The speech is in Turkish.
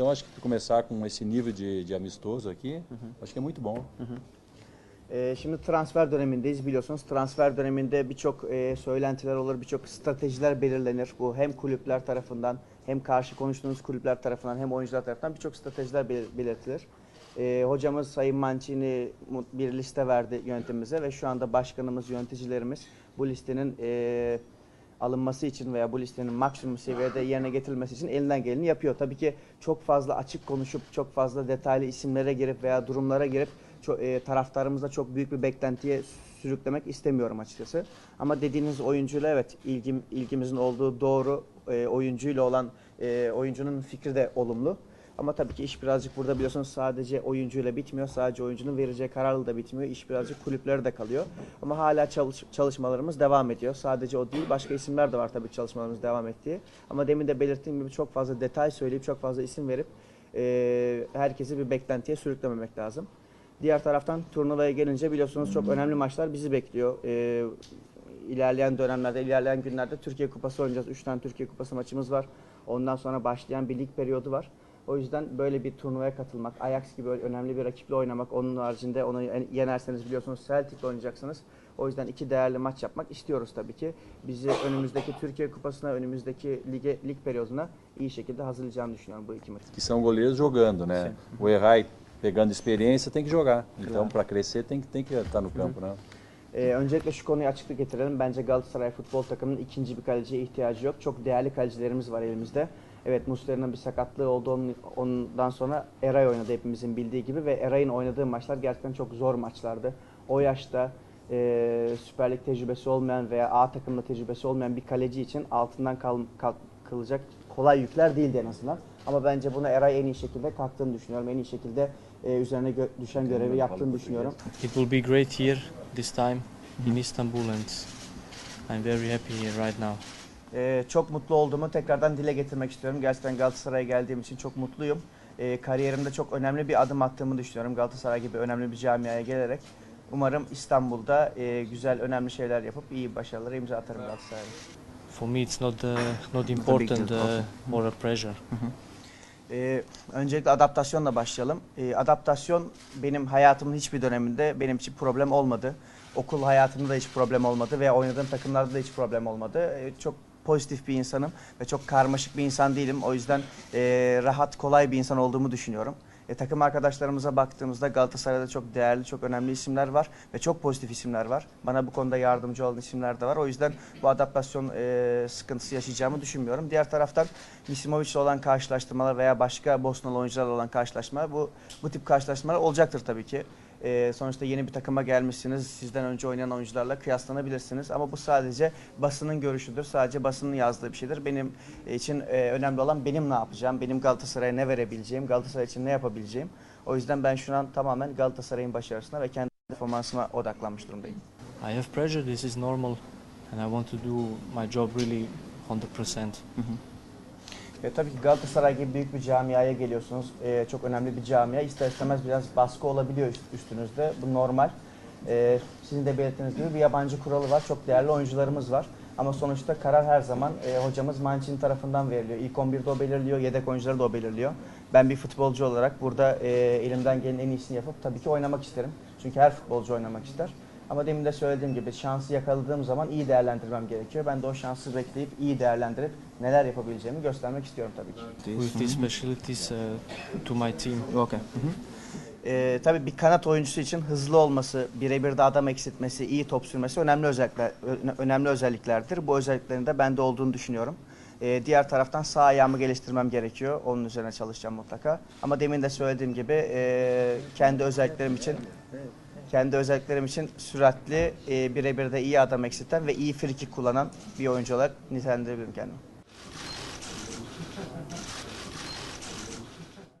Então acho que começar com esse nível de, de amistoso aqui, acho que é muito bom. Ee, şimdi transfer dönemindeyiz biliyorsunuz. Transfer döneminde birçok e, söylentiler olur, birçok stratejiler belirlenir. Bu hem kulüpler tarafından hem karşı konuştuğunuz kulüpler tarafından hem oyuncular tarafından birçok stratejiler belir- belirtilir. Ee, hocamız Sayın Mancini bir liste verdi yönetimimize ve şu anda başkanımız, yöneticilerimiz bu listenin e, alınması için veya bu listenin maksimum seviyede yerine getirilmesi için elinden geleni yapıyor. Tabii ki çok fazla açık konuşup çok fazla detaylı isimlere girip veya durumlara girip çok, e, taraftarımızda çok büyük bir beklentiye sürüklemek istemiyorum açıkçası. Ama dediğiniz oyuncuyla evet ilgim ilgimizin olduğu doğru e, oyuncuyla olan e, oyuncunun fikri de olumlu. Ama tabii ki iş birazcık burada biliyorsunuz sadece oyuncuyla bitmiyor. Sadece oyuncunun vereceği kararla da bitmiyor. İş birazcık kulüplere de kalıyor. Ama hala çalış- çalışmalarımız devam ediyor. Sadece o değil başka isimler de var tabii çalışmalarımız devam ettiği. Ama demin de belirttiğim gibi çok fazla detay söyleyip çok fazla isim verip e, herkesi bir beklentiye sürüklememek lazım. Diğer taraftan turnuvaya gelince biliyorsunuz çok önemli maçlar bizi bekliyor. E, ilerleyen dönemlerde, ilerleyen günlerde Türkiye Kupası oynayacağız. Üç tane Türkiye Kupası maçımız var. Ondan sonra başlayan bir lig periyodu var. O yüzden böyle bir turnuvaya katılmak, Ajax gibi önemli bir rakiple oynamak, onun haricinde onu yenerseniz biliyorsunuz Celtic'le oynayacaksınız. O yüzden iki değerli maç yapmak istiyoruz tabii ki. Bizi önümüzdeki Türkiye Kupası'na, önümüzdeki lige, lig periyoduna iyi şekilde hazırlayacağını düşünüyorum bu iki maçı. Que são goleiros jogando, né? O Errai pegando experiência tem que jogar. Então para crescer tem que, tem que estar no campo, né? Ee, öncelikle şu konuyu açıklık getirelim. Bence Galatasaray futbol takımının ikinci bir kaleciye ihtiyacı yok. Çok değerli kalecilerimiz var elimizde. Evet Muslera'nın bir sakatlığı oldu. Onun- Ondan sonra Eray oynadı hepimizin bildiği gibi ve Eray'ın oynadığı maçlar gerçekten çok zor maçlardı. O yaşta e, Süper Lig tecrübesi olmayan veya A takımda tecrübesi olmayan bir kaleci için altından kal- kalkılacak kolay yükler değildi en azından. Ama bence buna Eray en iyi şekilde kalktığını düşünüyorum. En iyi şekilde e, üzerine gö- düşen görevi yaptığını düşünüyorum. It will be great here this time in Istanbul and I'm very happy here right now. Ee, çok mutlu olduğumu tekrardan dile getirmek istiyorum. Gerçekten Galatasaray'a geldiğim için çok mutluyum. Ee, kariyerimde çok önemli bir adım attığımı düşünüyorum. Galatasaray gibi önemli bir camiaya gelerek. Umarım İstanbul'da e, güzel, önemli şeyler yapıp iyi başarılara imza atarım Galatasaray'a. For me it's not uh, not important uh, or a pressure. Ee, öncelikle adaptasyonla başlayalım. Ee, adaptasyon benim hayatımın hiçbir döneminde benim için problem olmadı. Okul hayatımda da hiç problem olmadı ve oynadığım takımlarda da hiç problem olmadı. Ee, çok pozitif bir insanım ve çok karmaşık bir insan değilim. O yüzden e, rahat, kolay bir insan olduğumu düşünüyorum. E, takım arkadaşlarımıza baktığımızda Galatasaray'da çok değerli, çok önemli isimler var ve çok pozitif isimler var. Bana bu konuda yardımcı olan isimler de var. O yüzden bu adaptasyon e, sıkıntısı yaşayacağımı düşünmüyorum. Diğer taraftan Misimovic'le olan karşılaştırmalar veya başka Bosnalı oyuncularla olan karşılaşmalar bu bu tip karşılaşmalar olacaktır tabii ki. E, sonuçta yeni bir takıma gelmişsiniz. Sizden önce oynayan oyuncularla kıyaslanabilirsiniz. Ama bu sadece basının görüşüdür. Sadece basının yazdığı bir şeydir. Benim için e, önemli olan benim ne yapacağım, benim Galatasaray'a ne verebileceğim, Galatasaray için ne yapabileceğim. O yüzden ben şu an tamamen Galatasaray'ın başarısına ve kendi performansıma odaklanmış durumdayım. I have pressure, this is normal and I want to do my job really 100%. E, tabii ki Galatasaray gibi büyük bir camiaya geliyorsunuz. E, çok önemli bir camia. İster istemez biraz baskı olabiliyor üst- üstünüzde. Bu normal. E, sizin de belirttiğiniz gibi bir yabancı kuralı var. Çok değerli oyuncularımız var. Ama sonuçta karar her zaman e, hocamız Mancini tarafından veriliyor. İlk 11'de o belirliyor, yedek oyuncuları da o belirliyor. Ben bir futbolcu olarak burada e, elimden gelen en iyisini yapıp tabii ki oynamak isterim. Çünkü her futbolcu oynamak ister. Ama demin de söylediğim gibi şansı yakaladığım zaman iyi değerlendirmem gerekiyor. Ben de o şansı bekleyip iyi değerlendirip neler yapabileceğimi göstermek istiyorum tabii ki. With these specialties uh, to my team. Okay. Ee, tabii bir kanat oyuncusu için hızlı olması, birebir de adam eksiltmesi, iyi top sürmesi önemli özellikler önemli özelliklerdir. Bu özelliklerin de bende olduğunu düşünüyorum. Ee, diğer taraftan sağ ayağımı geliştirmem gerekiyor. Onun üzerine çalışacağım mutlaka. Ama demin de söylediğim gibi e, kendi özelliklerim için kendi özelliklerim için süratli, e, birebir de iyi adam eksilten ve iyi friki kullanan bir oyuncu olarak nitelendirebilirim kendimi.